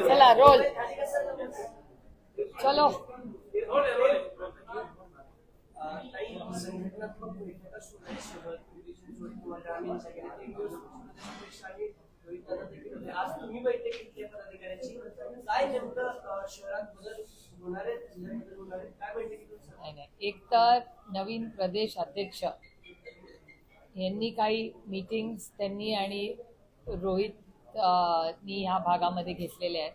चला रोल चलो. आज तुम्ही बैठक घेतली काय नेमकं शहरात बदल होणार आहेत काय एक तर नवीन प्रदेश अध्यक्ष यांनी काही मीटिंग्स त्यांनी आणि रोहित नी ह्या भागामध्ये घेतलेले आहेत.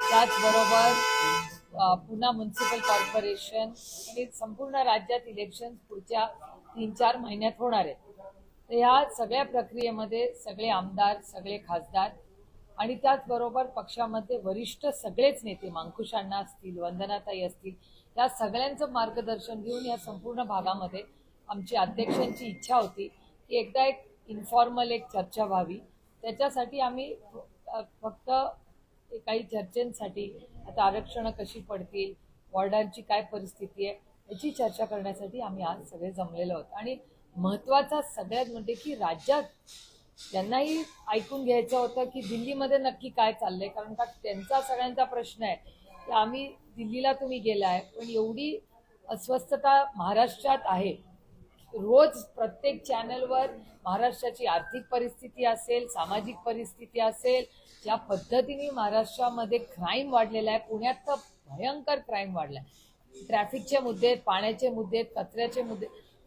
त्याचबरोबर पुन्हा म्युन्सिपल कॉर्पोरेशन आणि संपूर्ण राज्यात इलेक्शन पुढच्या तीन चार महिन्यात होणार आहेत. तर ह्या सगळ्या प्रक्रियेमध्ये सगळे आमदार सगळे खासदार आणि त्याचबरोबर पक्षामध्ये वरिष्ठ सगळेच नेते मांकुशांना असतील वंदनाताई असतील या सगळ्यांचं मार्गदर्शन घेऊन या संपूर्ण भागामध्ये आमची अध्यक्षांची इच्छा होती की एकदा एक इन्फॉर्मल एक चर्चा व्हावी. त्याच्यासाठी आम्ही फक्त काही चर्चेंसाठी आता आरक्षणं कशी पडतील वॉर्डांची काय परिस्थिती आहे याची चर्चा करण्यासाठी आम्ही आज सगळे जमलेलो आहोत. आणि महत्त्वाचा सगळ्यात म्हणजे की राज्यात त्यांनाही ऐकून घ्यायचं होतं की दिल्लीमध्ये नक्की काय चाललंय कारण का त्यांचा सगळ्यांचा प्रश्न आहे की आम्ही दिल्लीला तुम्ही गेलाय पण एवढी अस्वस्थता महाराष्ट्रात आहे रोज प्रत्येक चॅनलवर महाराष्ट्राची आर्थिक परिस्थिती असेल सामाजिक परिस्थिती असेल ज्या पद्धतीने महाराष्ट्रामध्ये क्राईम वाढलेला आहे पुण्यात तर भयंकर क्राईम वाढला आहे ट्रॅफिकचे मुद्दे पाण्याचे मुद्दे कचऱ्याचे मुद्दे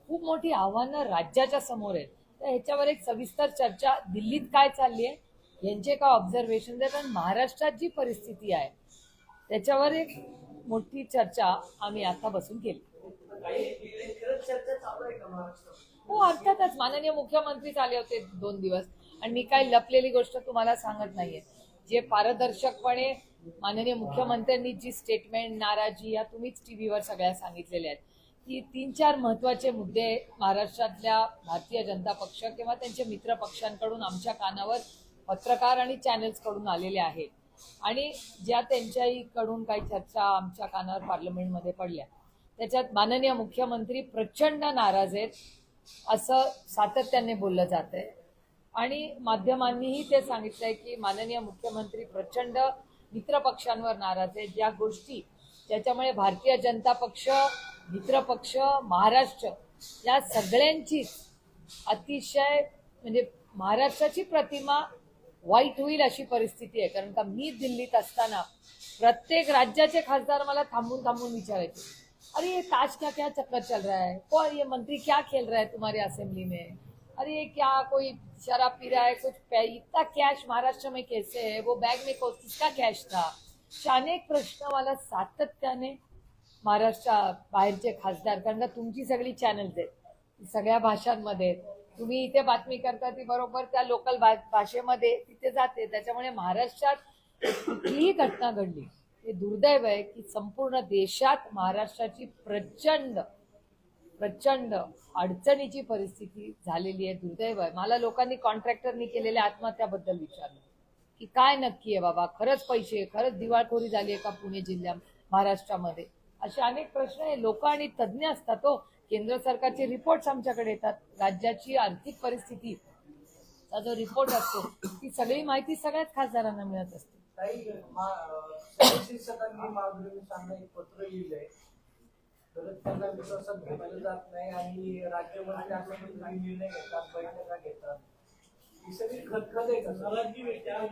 खूप मोठी आव्हानं राज्याच्या समोर आहेत. तर ह्याच्यावर एक सविस्तर चर्चा. दिल्लीत काय चालली आहे? यांचे काय ऑब्झर्वेशन आहे पण महाराष्ट्रात जी परिस्थिती आहे त्याच्यावर एक मोठी चर्चा आम्ही आता बसून केली. हो अर्थातच. माननीय मुख्यमंत्रीच आले होते दोन दिवस. आणि मी काही लपलेली गोष्ट तुम्हाला सांगत नाहीये. जे पारदर्शकपणे माननीय मुख्यमंत्र्यांनी जी स्टेटमेंट नाराजी या तुम्हीच टीव्हीवर सगळ्या सांगितलेल्या आहेत. की तीन चार महत्त्वाचे मुद्दे महाराष्ट्रातल्या भारतीय जनता पक्ष किंवा त्यांच्या मित्र पक्षांकडून आमच्या कानावर पत्रकार आणि चॅनल्सकडून आलेले आहेत. आणि ज्या त्यांच्याकडून काही चर्चा आमच्या कानावर पार्लमेंटमध्ये पडल्या. त्याच्यात माननीय मुख्यमंत्री प्रचंड नाराज आहेत असं सातत्याने बोललं जात आहे आणि माध्यमांनीही ते सांगितलंय की माननीय मुख्यमंत्री प्रचंड मित्रपक्षांवर नाराज आहेत. ज्या गोष्टी ज्याच्यामुळे भारतीय जनता पक्ष मित्रपक्ष महाराष्ट्र या सगळ्यांची अतिशय म्हणजे महाराष्ट्राची प्रतिमा वाईट होईल अशी परिस्थिती आहे. कारण का मी दिल्लीत असताना प्रत्येक राज्याचे खासदार मला थांबून थांबून विचारायचे. अरे ये ताज का क्या चक्कर चल रहा है? कौन ये मंत्री क्या खेल रहा है तुम्हारे असेंबली में? अरे ये क्या कोई शराब पी रहा है कुछ इतना कैश महाराष्ट्र में कैसे है? वो बैग में को- किसका कैश था? असे अनेक प्रश्न वाला सातत्याने महाराष्ट्रा बाहेरचे खासदार कारण का तुमची सगळी चॅनल्स आहेत. सगळ्या भाषांमध्ये. तुम्ही इथे बातमी करता ती बरोबर त्या लोकल भाषेमध्ये तिथे जाते. त्याच्यामुळे महाराष्ट्रात कुठलीही घटना घडली. हे दुर्दैव आहे की संपूर्ण देशात महाराष्ट्राची प्रचंड प्रचंड अडचणीची परिस्थिती झालेली आहे दुर्दैव आहे. मला लोकांनी कॉन्ट्रॅक्टरनी केलेल्या आत्महत्याबद्दल विचारलं. की काय नक्की आहे बाबा? खरंच पैसे खरंच दिवाळखोरी झाली आहे का पुणे जिल्ह्यात महाराष्ट्रामध्ये? असे अनेक प्रश्न आहे लोक आणि तज्ज्ञ असतात तो केंद्र सरकारचे रिपोर्ट्स आमच्याकडे येतात. राज्याची आर्थिक परिस्थिती जो रिपोर्ट असतो ती सगळी माहिती सगळ्याच खासदारांना मिळत असते. शिक्षकांनी मा- अं, एक पत्र लिहिलंय तर त्यांना विश्वासात घेतलं जात नाही आणि राज्यमंत्री असं काही निर्णय घेतात बैठका घेतात ही सगळी खतखत आहे का मला जी त्याला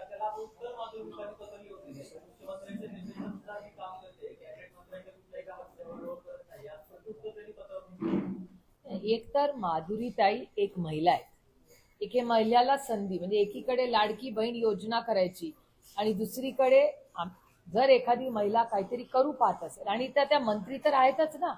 त्याला उत्तर माधुरी ताई पत्र लिहून दिले. मुख्यमंत्र्यांच्या काम करते कॅबिनेट मंत्र्यांच्या कुठल्याही कामात विरोध करत नाही उत्तर त्यांनी एक माधुरीताई एक महिला आहे एके महिलाला संधी म्हणजे एकीकडे लाडकी बहीण योजना करायची आणि दुसरीकडे जर एखादी महिला काहीतरी करू पाहत असेल आणि त्या त्या मंत्री तर आहेतच ना.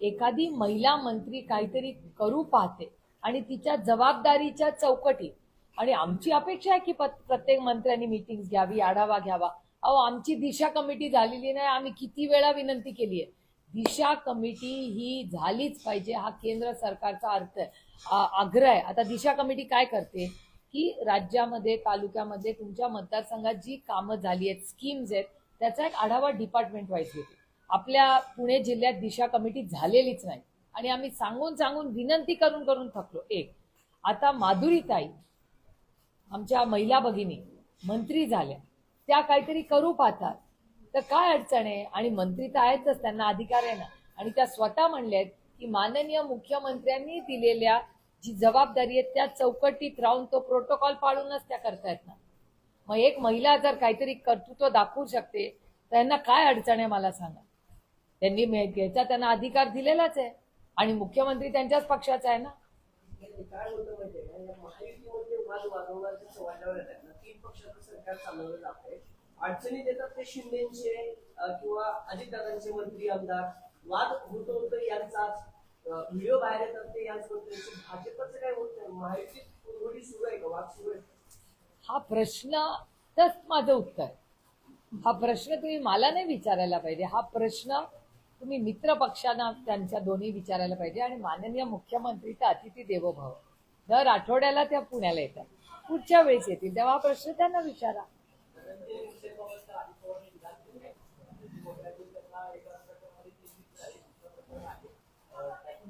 एखादी महिला मंत्री काहीतरी करू पाहते आणि तिच्या जबाबदारीच्या चौकटी आणि आमची अपेक्षा आहे की प्रत्येक मंत्र्यांनी मिटिंग घ्यावी आढावा घ्यावा. अहो आमची दिशा कमिटी झालेली नाही आम्ही किती वेळा विनंती केली आहे. दिशा कमिटी ही झालीच पाहिजे हा केंद्र सरकारचा अर्थ आहे आग्रह आहे. आता दिशा कमिटी काय करते? की राज्यामध्ये तालुक्यामध्ये तुमच्या मतदारसंघात जी कामं झाली आहेत स्कीम्स आहेत त्याचा एक आढावा डिपार्टमेंट वाईज घेते. आपल्या पुणे जिल्ह्यात दिशा कमिटी झालेलीच नाही. आणि आम्ही सांगून सांगून विनंती करून करून थकलो. एक आता माधुरीताई आमच्या महिला भगिनी मंत्री झाल्या. त्या काहीतरी करू पाहतात. तर काय अडचण आहे? आणि मंत्री तर आहेतच त्यांना अधिकार आहे ना. आणि त्या स्वतः म्हणल्यात की माननीय मुख्यमंत्र्यांनी दिलेल्या जी जबाबदारी आहे त्या चौकटीत राहून तो प्रोटोकॉल पाळूनच त्या करतायत ना मग एक महिला जर काहीतरी कर्तृत्व दाखवू शकते तर यांना काय अडचण आहे मला सांगा? त्यांनी घ्यायचा त्यांना अधिकार दिलेलाच आहे. आणि मुख्यमंत्री त्यांच्याच पक्षाचा आहे ना? अडचणी देतात ते शिंदेचे किंवा अजितदादांचे मंत्री आमदार. वाद होतो होतं यांचाच. व्हिडिओ बाहेर येतात ते याच भाजपचं काय होत नाही. उलगडी सुरू आहे का? वाद सुरू आहे? हा प्रश्न तच माझं उत्तर. हा प्रश्न तुम्ही मला नाही विचारायला पाहिजे. हा प्रश्न तुम्ही मित्र पक्षांना त्यांच्या दोन्ही विचारायला पाहिजे. आणि माननीय मुख्यमंत्री तर अतिथी देवो भव दर आठवड्याला त्या पुण्याला येतात. पुढच्या वेळेस येतील. तेव्हा हा प्रश्न त्यांना विचारा म्हणजे विषय पवारचं आधी पवारने विधान केलं आहे. म्हणजे कोकणातून त्यांना एका प्रकरणामध्ये तीन मित्र आहेत, दुसरं प्रकरण आहे. अं, त्यातून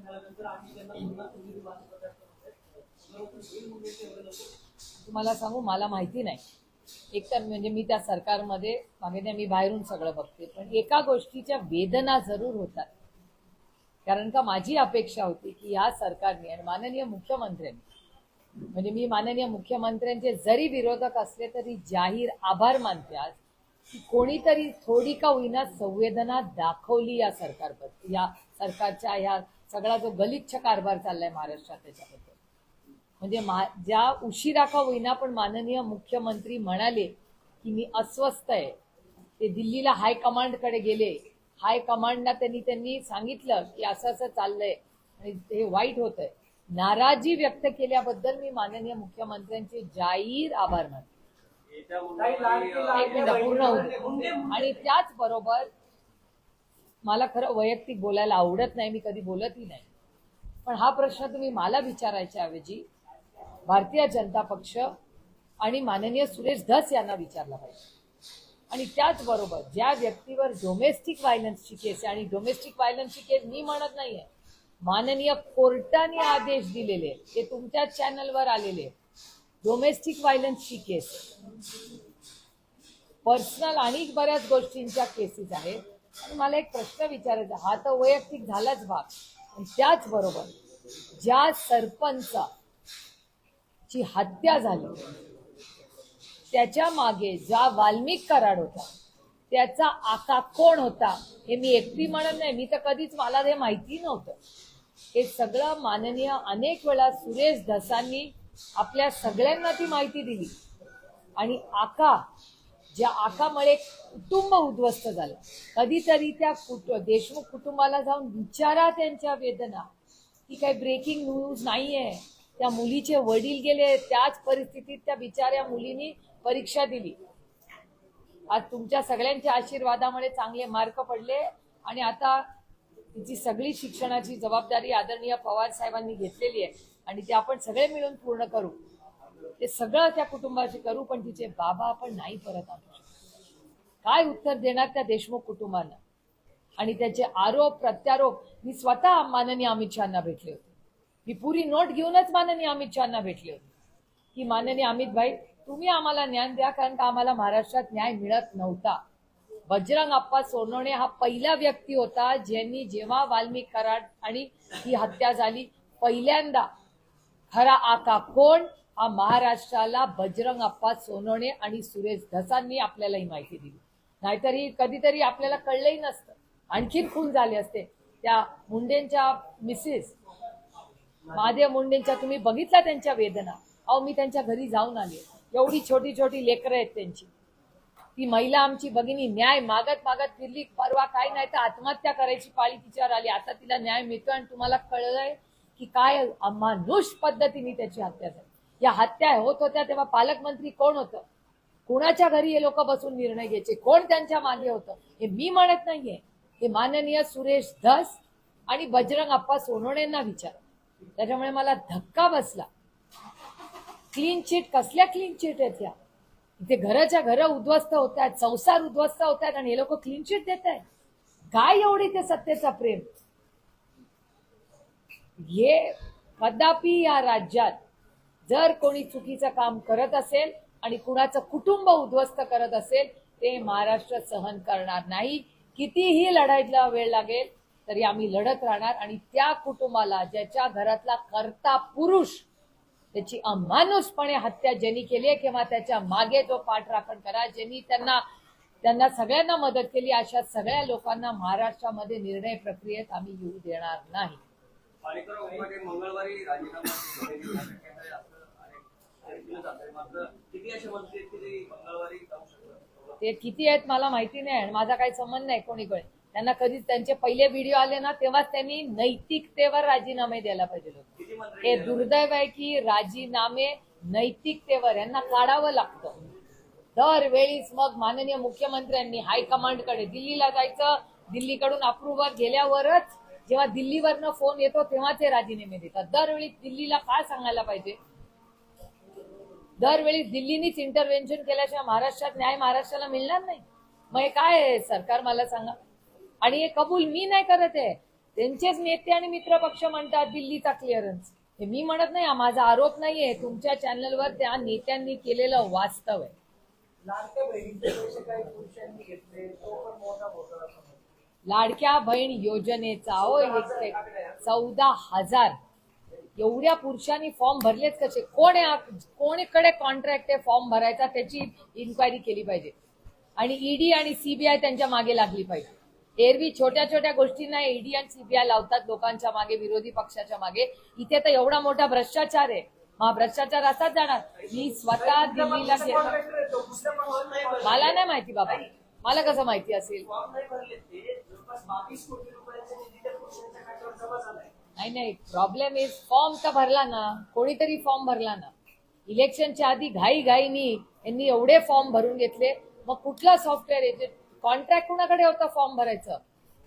झाल्यानंतर आम्ही त्यांना पुन्हा तुम्ही विभाग प्रकार करतोय. पुनरावृत्ती होईल म्हणजे तेवढं लवकर तुम्हाला सांगू मला माहिती नाही. एकतर म्हणजे मी त्या सरकारमध्ये मागे मी बाहेरून सगळं बघते. पण एका गोष्टीच्या वेदना जरूर होतात. कारण का माझी अपेक्षा होती की या सरकारने आणि माननीय मुख्यमंत्र्यांनी म्हणजे मी माननीय मुख्यमंत्र्यांचे जरी विरोधक असले तरी जाहीर आभार मानते आज की कोणीतरी थोडी का होईना संवेदना दाखवली या सरकारबद्दल या सरकारच्या या सगळा जो गलिच्छ कारभार चाललाय महाराष्ट्रात त्याच्याबद्दल. म्हणजे मा ज्या उशिरा का होईना पण माननीय मुख्यमंत्री म्हणाले की मी अस्वस्थ आहे. ते दिल्लीला हायकमांडकडे गेले. हायकमांडला त्यांनी त्यांनी सांगितलं की असं असं चाललंय. आणि हे वाईट होत आहे नाराजी व्यक्त केल्याबद्दल मी माननीय मुख्यमंत्र्यांचे जाहीर आभार मानते. पूर्ण दे. आणि त्याच बरोबर मला खरं वैयक्तिक बोलायला आवडत नाही मी कधी बोलतही नाही. पण हा प्रश्न तुम्ही मला विचारायच्या ऐवजी भारतीय जनता पक्ष आणि माननीय सुरेश धस यांना विचारला पाहिजे. आणि त्याचबरोबर ज्या व्यक्तीवर डोमेस्टिक व्हायलन्सची केस आहे आणि डोमेस्टिक व्हायलन्सची केस मी म्हणत नाही आहे माननीय कोर्टाने आदेश दिलेले ते तुमच्या चॅनलवर आलेले डोमेस्टिक व्हायलन्सची केस पर्सनल आणि बऱ्याच गोष्टींच्या केसेस आहेत. मला एक प्रश्न विचारायचा हा तर वैयक्तिक झालाच भाग. आणि त्याचबरोबर ज्या सरपंचा ची हत्या झाली त्याच्यामागे ज्या वाल्मिक कराड होता त्याचा आका कोण होता हे मी एकटी म्हणत नाही. मी तर कधीच मला हे माहिती नव्हतं. हे सगळं माननीय अनेक वेळा सुरेश धसांनी आपल्या सगळ्यांना ती माहिती दिली. आणि आका ज्या आकामुळे कुटुंब उद्ध्वस्त झालं. कधीतरी त्या कुट देशमुख कुटुंबाला जाऊन विचारा त्यांच्या वेदना. की काही ब्रेकिंग न्यूज नाही आहे त्या मुलीचे वडील गेले त्याच परिस्थितीत त्या बिचाऱ्या मुलीनी परीक्षा दिली. आज तुमच्या सगळ्यांच्या आशीर्वादामुळे चांगले मार्क पडले आणि आता तिची सगळी शिक्षणाची जबाबदारी आदरणीय पवार साहेबांनी घेतलेली आहे. आणि ते आपण सगळे मिळून पूर्ण करू. ते सगळं त्या कुटुंबाची करू पण तिचे बाबा आपण नाही परत आणू काय उत्तर देणार त्या देशमुख कुटुंबाला आणि त्याचे आरोप प्रत्यारोप मी स्वतः माननीय अमित शहाना भेटले होते. मी पुरी नोट घेऊनच माननीय अमित शहाना भेटले होते. की माननीय अमित भाई तुम्ही आम्हाला ज्ञान द्या कारण का आम्हाला महाराष्ट्रात न्याय मिळत नव्हता. बजरंग अप्पा सोनवणे हा पहिला व्यक्ती होता ज्यांनी जेव्हा वाल्मिक कराड आणि ही हत्या झाली पहिल्यांदा. खरा आका कोण? हा महाराष्ट्राला बजरंग अप्पा सोनवणे आणि सुरेश धसांनी आपल्याला ही माहिती दिली. नाहीतर ही कधीतरी आपल्याला कळलंही नसतं. आणखीन खून झाले असते. त्या मुंडेंच्या मिसेस महादेव मुंडेंच्या तुम्ही बघितला त्यांच्या वेदना? अहो मी त्यांच्या घरी जाऊन आले. एवढी छोटी छोटी लेकरं आहेत त्यांची. ती महिला आमची भगिनी न्याय मागत मागत फिरली. परवा काय नाही तर आत्महत्या करायची पाळी तिच्यावर आली. आता तिला न्याय मिळतोय आणि तुम्हाला कळलंय की काय अमानुष पद्धतीने त्याची हत्या झाली. या हत्या होत होत्या तेव्हा पालकमंत्री कोण होतं? कुणाच्या घरी हे लोक बसून निर्णय घ्यायचे? कोण त्यांच्या मागे होतं? हे मी म्हणत नाहीये. हे माननीय सुरेश धस आणि बजरंग अप्पा सोनवणेंना विचार. त्याच्यामुळे मला धक्का बसला. क्लीन चिट कसल्या क्लीन चिट आहेत या? इथे घराच्या घर उद्ध्वस्त होत आहेत संसार उद्ध्वस्त होत आहेत आणि हे लोक क्लीन चिट देत आहेत. काय एवढी ते सत्तेचा प्रेम? हे कदापि या राज्यात जर कोणी चुकीचं काम करत असेल आणि कुणाचं कुटुंब उद्ध्वस्त करत असेल ते महाराष्ट्र सहन करणार नाही. कितीही लढाईला वेळ लागेल तरी आम्ही लढत राहणार आणि त्या कुटुंबाला ज्याच्या घरातला कर्ता पुरुष त्याची अमानुषपणे हत्या ज्यांनी केली आहे किंवा त्याच्यामागे जो पाठराखण करा ज्यांनी त्यांना त्यांना सगळ्यांना मदत केली अशा सगळ्या लोकांना महाराष्ट्रामध्ये निर्णय प्रक्रियेत आम्ही येऊ देणार नाही. मंगळवारी ते किती आहेत मला माहिती नाही आणि माझा काही संबंध नाही कोणीकडे. त्यांना कधीच त्यांचे पहिले व्हिडिओ आले ना तेव्हाच त्यांनी नैतिकतेवर राजीनामे द्यायला पाहिजे हे दुर्दैव आहे की राजीनामे नैतिकतेवर यांना काढावं लागतं. दरवेळीच मग माननीय मुख्यमंत्र्यांनी हायकमांडकडे दिल्लीला जायचं. दिल्लीकडून अप्रुव्हल गेल्यावरच जेव्हा दिल्लीवरनं फोन येतो तेव्हाच हे राजीनामे देतात. दरवेळी दिल्लीला काय सांगायला पाहिजे? दरवेळी दिल्लीनीच इंटरव्हेन्शन केल्याशिवाय महाराष्ट्रात न्याय महाराष्ट्राला मिळणार नाही. मग हे काय आहे? सरकार मला सांगा. आणि हे कबूल मी नाही करत आहे. त्यांचेच नेते आणि मित्र पक्ष म्हणतात दिल्लीचा क्लिअरन्स हे मी म्हणत नाही माझा आरोप नाहीये. तुमच्या चॅनलवर त्या नेत्यांनी केलेलं वास्तव आहे. लाडक्या बहीण योजनेचा चौदा हजार. एवढ्या पुरुषांनी फॉर्म भरलेच कसे? कोण आहे कोणीकडे कॉन्ट्रॅक्ट आहे फॉर्म भरायचा त्याची इन्क्वायरी केली पाहिजे. आणि ईडी आणि सीबीआय त्यांच्या मागे लागली पाहिजे. एरवी छोट्या छोट्या गोष्टींना ईडी आणि सीबीआय लावतात लोकांच्या मागे विरोधी पक्षाच्या मागे. इथे तर एवढा मोठा भ्रष्टाचार आहे. हा भ्रष्टाचार असाच जाणार. मी स्वतः दिल्लीला. मला नाही माहिती बाबा. मला कसं माहिती असेल? नाही नाही प्रॉब्लेम इज फॉर्म तर भरला ना कोणीतरी फॉर्म भरला ना. इलेक्शनच्या आधी घाई घाईनी यांनी एवढे फॉर्म भरून घेतले. मग कुठला सॉफ्टवेअर येते कॉन्ट्रॅक्ट कुणाकडे होता फॉर्म भरायचं?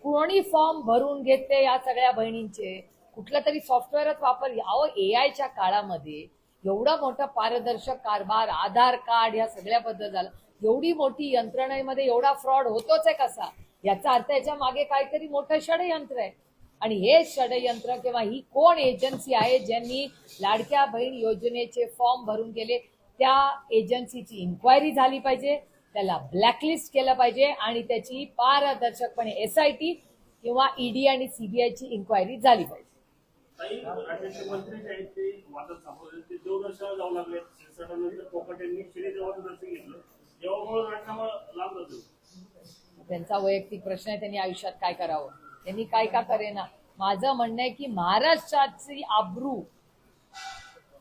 कोणी फॉर्म भरून घेतले या सगळ्या बहिणींचे? कुठलं तरी सॉफ्टवेअरच वापर? यावं ए आयच्या काळामध्ये एवढा मोठा पारदर्शक कारभार आधार कार्ड या सगळ्याबद्दल झाला. एवढी मोठी यंत्रणेमध्ये एवढा फ्रॉड होतोच आहे कसा? याचा अर्थ याच्या मागे काहीतरी मोठं षडयंत्र आहे. आणि हे षडयंत्र किंवा ही कोण एजन्सी आहे ज्यांनी लाडक्या बहीण योजनेचे फॉर्म भरून गेले त्या एजन्सीची इन्क्वायरी झाली पाहिजे त्याला ब्लॅकलिस्ट केलं पाहिजे आणि त्याची पारदर्शकपणे एस आय टी किंवा ईडी आणि सीबीआयची इन्क्वायरी झाली पाहिजे. त्यांचा वैयक्तिक प्रश्न आहे त्यांनी आयुष्यात काय करावं? त्यांनी काय का करेना. माझं म्हणणं आहे की महाराष्ट्राची आब्रू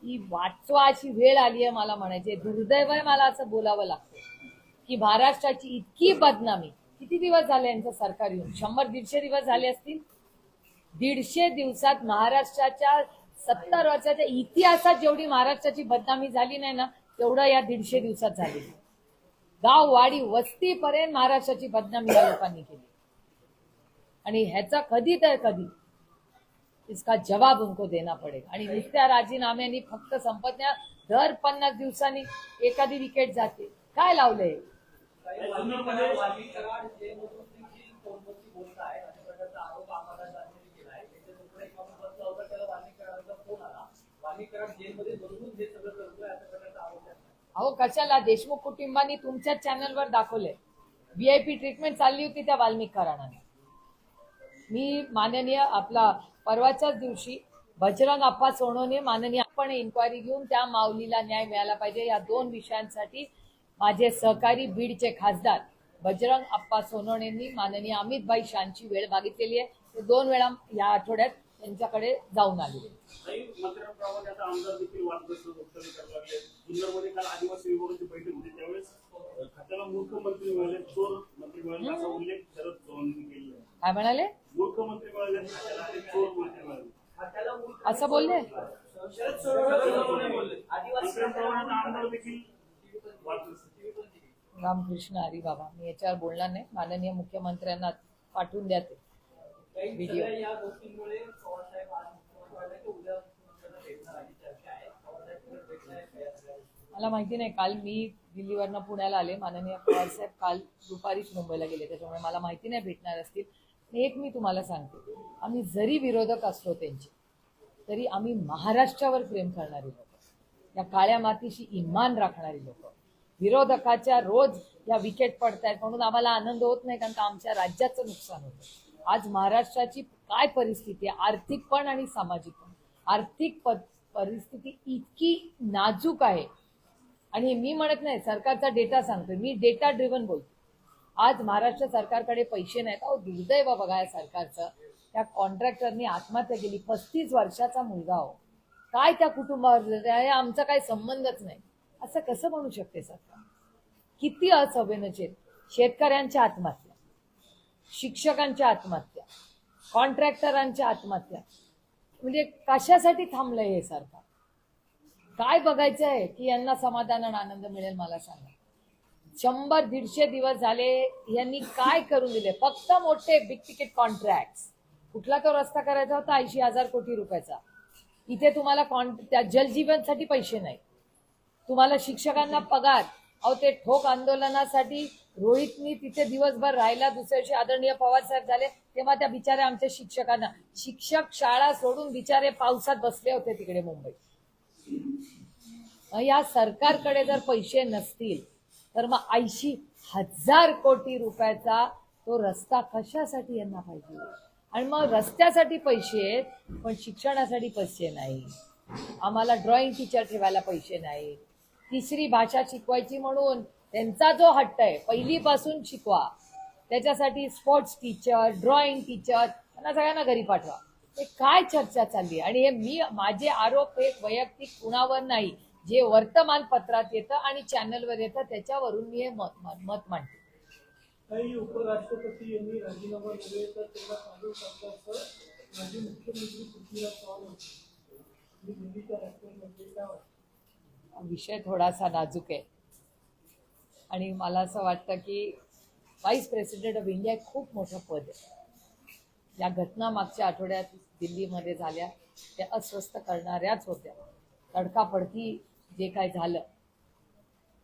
ही वाचवाची वेळ आली आहे मला म्हणायचे. दुर्दैव आहे मला असं बोलावं लागतं की महाराष्ट्राची इतकी बदनामी. किती दिवस झाले यांचं सरकार येऊन? शंभर दीडशे दिवस झाले असतील? दीडशे दिवसात महाराष्ट्राच्या सत्तर वर्षाच्या इतिहासात जेवढी महाराष्ट्राची बदनामी झाली नाही ना तेवढं या दीडशे दिवसात झाली. गाव वाडी वस्तीपर्यंत महाराष्ट्राची बदनामी या लोकांनी केली. आणि ह्याचा कधी तर कधी इसका जवाब उनको देना पडेल आणि नुसत्या राजीनाम्याने फक्त संपत्या दर पन्नास दिवसांनी एखादी विकेट जाते. काय लावलंय? अहो कशाला? देशमुख कुटुंबानी तुमच्याच चॅनलवर दाखवलंय. व्हीआयपी ट्रीटमेंट चालली होती त्या वाल्मिक कराणाने मी माननीय आपला परवाच्याच दिवशी बजरंग अप्पा सोनवणे माननीय आपण इन्क्वायरी घेऊन त्या माऊलीला न्याय मिळाला पाहिजे. या दोन विषयांसाठी माझे सहकारी बीडचे खासदार बजरंग अप्पा सोनवणेंनी माननीय अमितभाई शांची वेळ मागितलेली आहे. ते दोन वेळा या आठवड्यात त्यांच्याकडे जाऊन आले. मंत्र्यांप्रमाणे आता आमदार देखील आदिवासी विभागाची बैठक होती त्यावेळेस. अं, खात्याला मुख्यमंत्री मिळाले चोर मंत्री मिळाले असा उल्लेख शरद चव्हाणांनी केलेला आहे काय म्हणाले? मुख्यमंत्री मिळाले खात्याला आणि चोर मंत्री मिळाले खात्याला मूर्ख- असं बोलले? शरद आदिवासी आमदार देखील रामकृष्ण हरी बाबा मी याच्यावर बोलणार नाही. माननीय मुख्यमंत्र्यांना पाठवून द्या ते. व्हिडिओ. या गोष्टींमुळे पवारसाहेब आज मुख्यमंत्री वाटलं की उद्या मुख्यमंत्र्यांना भेटणार अशी चर्चा आहे पवारसाहेब परत भेटणार आहेत का या सगळ्या मला माहिती नाही काल मी दिल्लीवरनं पुण्याला आले. माननीय पवारसाहेब काल दुपारीच मुंबईला गेले. त्याच्यामुळे मला माहिती नाही भेटणार असतील. एक मी तुम्हाला सांगते. आम्ही जरी विरोधक असलो त्यांचे तरी आम्ही महाराष्ट्रावर प्रेम करणारी लोक. या काळ्या मातीशी इमान राखणारी लोक. विरोधकाच्या रोज या विकेट पडतायत म्हणून आम्हाला आनंद होत नाही कारण का आमच्या राज्याचं नुकसान होतं. आज महाराष्ट्राची काय परिस्थिती आहे? आर्थिक पण आणि सामाजिक पण. आर्थिक परिस्थिती इतकी नाजूक आहे. आणि मी म्हणत नाही सरकारचा डेटा सांगतोय. मी डेटा ड्रिव्हन बोलतो. आज महाराष्ट्र सरकारकडे पैसे नाहीत. अहो दुर्दैव बघा या सरकारचं. त्या कॉन्ट्रॅक्टरनी आत्महत्या केली. पस्तीस वर्षाचा मुलगा हो. काय त्या कुटुंबावर हे आमचा काही संबंधच नाही. असं कसं म्हणू शकते सरकार? किती असंवेदनशील. शेतकऱ्यांच्या आत्महत्या. शिक्षकांच्या आत्महत्या. कॉन्ट्रॅक्टरांच्या आत्महत्या. म्हणजे कशासाठी थांबलंय हे सरकार? काय बघायचं आहे की यांना समाधान आणि आनंद मिळेल मला सांगा. शंभर दीडशे दिवस झाले यांनी काय करून दिले? फक्त मोठे बिग तिकीट कॉन्ट्रॅक्ट कुठला तो रस्ता करायचा होता? ऐंशी हजार कोटी रुपयाचा. इथे तुम्हाला कॉन्ट त्या जलजीवनसाठी पैसे नाही. तुम्हाला शिक्षकांना पगार. अहो ते ठोक आंदोलनासाठी रोहितनी तिथे दिवसभर राहिला. दुसऱ्या दिवशी आदरणीय पवार साहेब झाले. तेव्हा त्या बिचारे आमच्या शिक्षकांना. शिक्षक शाळा सोडून बिचारे पावसात बसले होते तिकडे मुंबईत. या सरकारकडे जर पैसे नसतील तर मग ऐंशी हजार कोटी रुपयाचा तो रस्ता कशासाठी यांना पाहिजे? आणि मग रस्त्यासाठी पैसे आहेत पण शिक्षणासाठी पैसे नाही. आम्हाला ड्रॉइंग टीचर ठेवायला पैसे नाही. तिसरी भाषा शिकवायची म्हणून त्यांचा जो हट्ट आहे पहिलीपासून शिकवा. त्याच्यासाठी स्पोर्ट्स टीचर ड्रॉइंग टीचर त्यांना सगळ्यांना घरी पाठवा. हे काय चर्चा चालली? आणि हे मी माझे आरोप हे वैयक्तिक कुणावर नाही जे वर्तमानपत्रात येतं आणि चॅनलवर येतं त्याच्यावरून मी हे मत मत मांडते. काही उपराष्ट्रपती यांनी राजीनामा दिले तर त्यांना काँग्रेस सरकारचं माजी मुख्यमंत्री पृथ्वीराज चव्हाण विषय थोडासा नाजूक आहे. आणि मला असं वाटतं की व्हाईस प्रेसिडेंट ऑफ इंडिया खूप मोठं पद आहे. या घटना मागच्या आठवड्यात दिल्लीमध्ये झाल्या त्या अस्वस्थ करणाऱ्याच होत्या. तडकाफडकी जे काय झालं.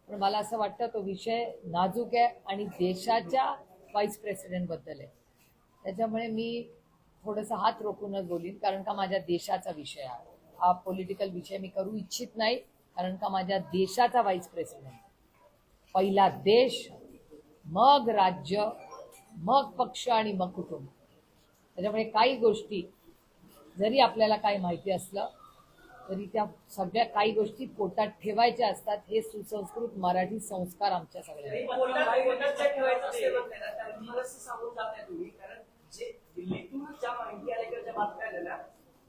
पण मला असं वाटतं तो विषय नाजूक आहे आणि देशाच्या व्हाईस प्रेसिडेंटबद्दल आहे. त्याच्यामुळे मी थोडंसं हात रोखूनच बोलीन कारण का माझ्या देशाचा विषय आहे. हा पॉलिटिकल विषय मी करू इच्छित नाही कारण का माझ्या देशाचा व्हाईस प्रेसिडेंट पहिला देश मग राज्य मग पक्ष आणि मग कुटुंब. त्याच्यामुळे काही गोष्टी जरी आपल्याला काय माहिती असलं तरी त्या सगळ्या काही गोष्टी पोटात ठेवायच्या असतात हे सुसंस्कृत मराठी संस्कार आमच्या सगळ्या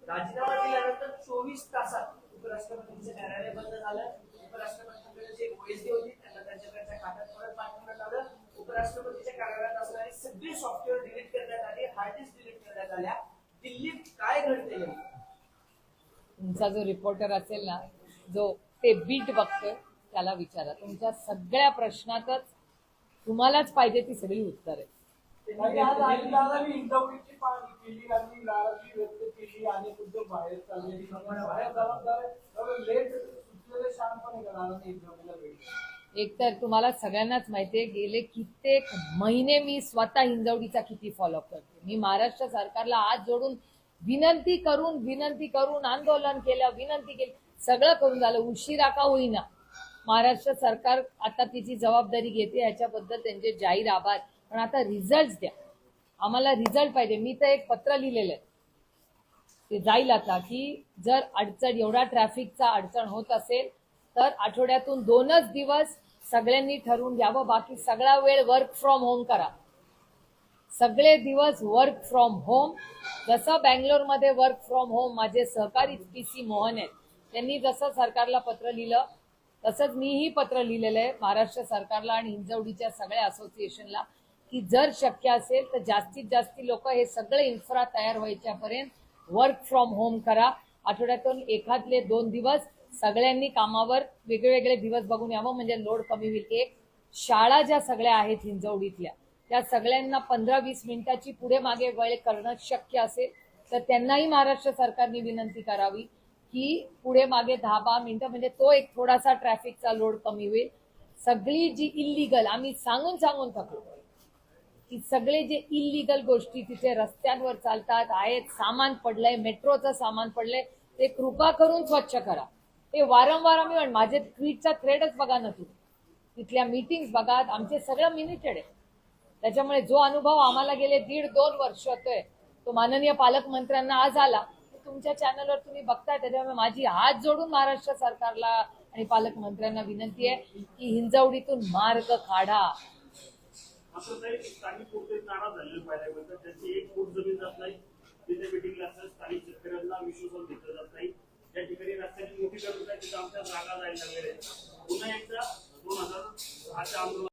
राजीनामा दिल्यानंतर चोवीस तासात उपराष्ट्रपतींचं कार्यालय बंद झालं. काय घडते नेमकं? तुमचा जो रिपोर्टर असेल ना जो ते बीट बघतोय त्याला विचारा. तुमच्या सगळ्या प्रश्नातच तुम्हालाच पाहिजे ती सगळी उत्तर आहे. आज भेट. एकतर तुम्हाला सगळ्यांनाच माहितीये गेले कित्येक महिने मी स्वतः हिंजवडीचा किती फॉलोअप करते. मी महाराष्ट्र सरकारला हात जोडून विनंती करून विनंती करून आंदोलन केलं विनंती केली. सगळं करून झालं. उशिरा का होईना. महाराष्ट्र सरकार आता तिची जबाबदारी घेते याच्याबद्दल त्यांचे जाहीर आभार. पण आता रिझल्ट द्या. आम्हाला रिझल्ट पाहिजे. मी तर एक पत्र लिहिलेलं आहे. ते जाईल आता की जर अडचण एवढा ट्रॅफिकचा अडचण होत असेल तर आठवड्यातून दोनच दिवस सगळ्यांनी ठरवून घ्यावं. बाकी सगळा वेळ वर्क फ्रॉम होम करा. सगळे दिवस वर्क फ्रॉम होम जसं बँगलोरमध्ये वर्क फ्रॉम होम माझे सहकारी पी सी मोहन आहेत. त्यांनी जसं सरकारला पत्र लिहिलं तसंच मीही पत्र लिहिलेलं आहे महाराष्ट्र सरकारला आणि हिंजवडीच्या सगळ्या असोसिएशनला की जर शक्य असेल तर जास्तीत जास्त लोक हे सगळे इन्फ्रा तयार व्हायच्यापर्यंत वर्क फ्रॉम होम करा. आठवड्यातून एखादले दोन दिवस सगळ्यांनी कामावर वेगवेगळे दिवस बघून यावं म्हणजे लोड कमी होईल. एक शाळा ज्या सगळ्या आहेत हिंजवडीतल्या त्या सगळ्यांना पंधरा वीस मिनिटाची पुढे मागे वेळ करणं शक्य असेल तर त्यांनाही महाराष्ट्र सरकारने विनंती करावी की पुढे मागे दहा बारा मिनिटं म्हणजे तो एक थोडासा ट्रॅफिकचा लोड कमी होईल. सगळी जी इल्लीगल आम्ही सांगून सांगून थकलो. की सगळे जे इल्लीगल गोष्टी तिथे रस्त्यांवर चालतात आहेत सामान पडलंय मेट्रोचं सामान पडलंय ते कृपा करून स्वच्छ करा. ते वारंवार आम्ही म्हण- माझे ट्विटचा थ्रेडच बघा ना तू तिथल्या मीटिंग बघा आमचे सगळं मिनिटेड आहे. त्याच्यामुळे जो अनुभव आम्हाला गेले दीड दोन वर्ष होतोय तो माननीय पालकमंत्र्यांना आज आला. तुमच्या चॅनलवर तुम्ही बघताय त्याच्यामुळे माझी हात जोडून महाराष्ट्र सरकारला आणि पालकमंत्र्यांना विनंती आहे की हिंजवडीतून मार्ग काढा. त्या ठिकाणी रस्त्याची मोठी गरज आहे आमच्या जागा जायला लागलेल्या आहेत. पुन्हा एकदा दोन हजार